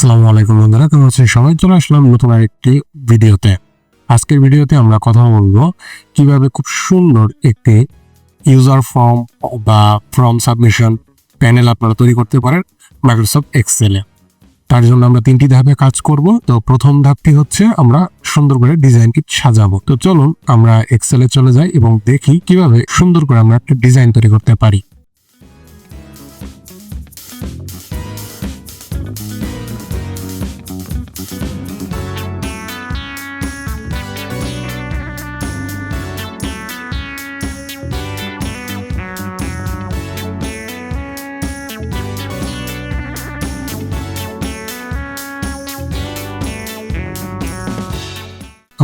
আসসালামু আলাইকুম বন্ধুরা, কেমন আছেন সবাই? চলে আসলাম নতুন আরেকটি ভিডিওতে। আজকের ভিডিওতে আমরা কথা বলব কীভাবে খুব সুন্দর একটি ইউজার ফর্ম বা ফর্ম সাবমিশন প্যানেল আপনারা তৈরি করতে পারেন মাইক্রোসফট এক্সেলে তার জন্য আমরা তিনটি ধাপে কাজ করব। তো প্রথম ধাপটি হচ্ছে আমরা সুন্দর করে ডিজাইন কিট সাজাবো। তো চলুন আমরা এক্সেলে চলে যাই এবং দেখি কীভাবে সুন্দর করে আমরা একটা ডিজাইন তৈরি করতে পারি।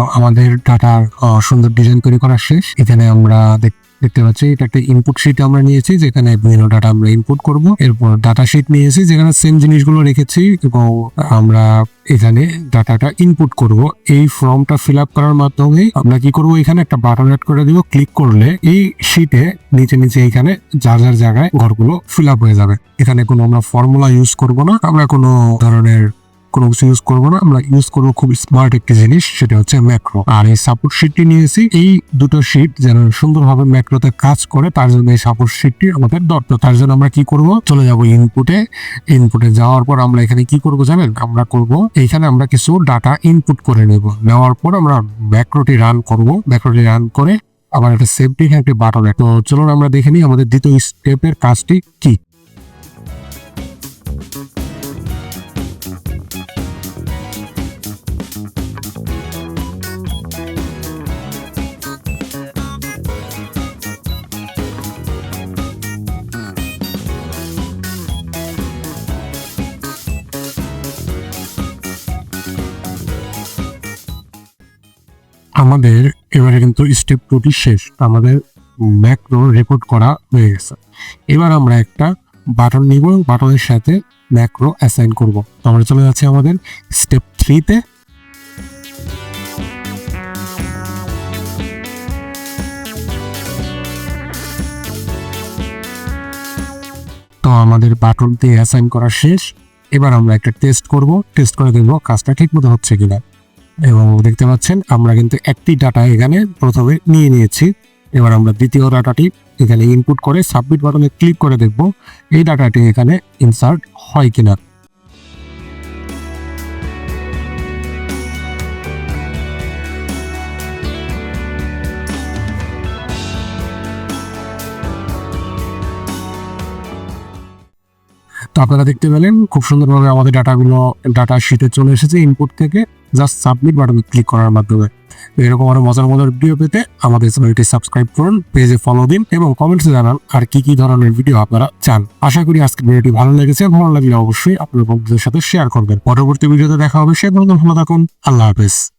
আমাদের আহ, সুন্দর ডিজাইন তৈরি করা শেষ। এখানে আমরা দেখ- দেখতে পাচ্ছি এটা একটা ইনপুট শিট আমরা নিয়েছি যেখানে বিভিন্ন ডাটা আমরা ইনপুট করব। এরপর ডাটা শিট নিয়েছি যেখানে সেম জিনিসগুলো রেখেছি এবং আমরা এখানে ডাটাটা ইনপুট করব। এই ফর্মটা ফিল আপ করার মাধ্যমে আমরা কি করব? এখানে একটা বাটন অ্যাড করে দিব ক্লিক করলে এই শিটে নিচে নিচে এখানে যার যার জায়গায় ঘরগুলো ফিল আপ হয়ে যাবে। এখানে কোনো আমরা ফর্মুলা ইউজ করব না আমরা কোনো ধরনের কোনো কিছু ইউজ করব না। আমরা ইউজ করব খুব স্মার্ট একটি জিনিস, সেটা হচ্ছে ম্যাক্রো আর এই সাপোর্ট শিটটি নিয়েছি। এই দুটো শিট যেন সুন্দরভাবে ম্যাক্রোতে কাজ করে, তার জন্য এই সাপোর্ট শিটটি আমাদের দরকার। তার জন্য আমরা কি করব? চলে যাব ইনপুটে ইনপুটে যাওয়ার পর আমরা এখানে কি করব জানেন? আমরা করব, এইখানে আমরা কিছু ডাটা ইনপুট করে নেব। নেওয়ার পর আমরা ম্যাক্রোটি রান করব। ম্যাক্রোটি রান করে আবার একটা সেফটি একটি বাটন তো চলুন আমরা দেখে নিই আমাদের দ্বিতীয় স্টেপের কাজটি কি? আমাদের এবারে কিন্তু স্টেপ টুটি শেষ। আমাদের ম্যাক্রো রেকর্ড করা হয়ে গেছে। এবার আমরা একটা বাটন নিব বাটনের সাথে ম্যাক্রো অ্যাসাইন করব। তো আমরা চলে যাচ্ছি আমাদের স্টেপ থ্রিতে তো। আমাদের বাটন দিয়ে অ্যাসাইন করা শেষ। এবার আমরা একটা টেস্ট করব। টেস্ট করে দেখব কাজটা ঠিক মতো হচ্ছে কিনা। এবং দেখতে পাচ্ছেন, আমরা কিন্তু একটি ডাটা এখানে প্রথমে নিয়ে নিয়েছি। এবার আমরা দ্বিতীয় ডাটাটি এখানে ইনপুট করে সাবমিট বাটনে ক্লিক করে দেখব, এই ডাটাটি এখানে ইনসার্ট হয় কিনা। তো আপনারা দেখতে পেলেন, খুব সুন্দরভাবে আমাদের ডাটাগুলো, ডাটা শিটে চলে এসেছে ইনপুট থেকে। জাস্ট সাবমিট বাটনে ক্লিক করার মাধ্যমে। এরকম আরও মজার মজার ভিডিও পেতে আমাদের চ্যানেলটি সাবস্ক্রাইব করুন পেজে ফলো দিন এবং কমেন্টসে জানান আর কি কি ধরনের ভিডিও আপনারা চান। আশা করি আজকের ভিডিওটি ভালো লেগেছে। ভালো লাগলে অবশ্যই আপনার বন্ধুদের সাথে শেয়ার করবেন। পরবর্তী ভিডিওতে দেখা হবে। সে ধরনের ভালো থাকুন। আল্লাহ হাফেজ।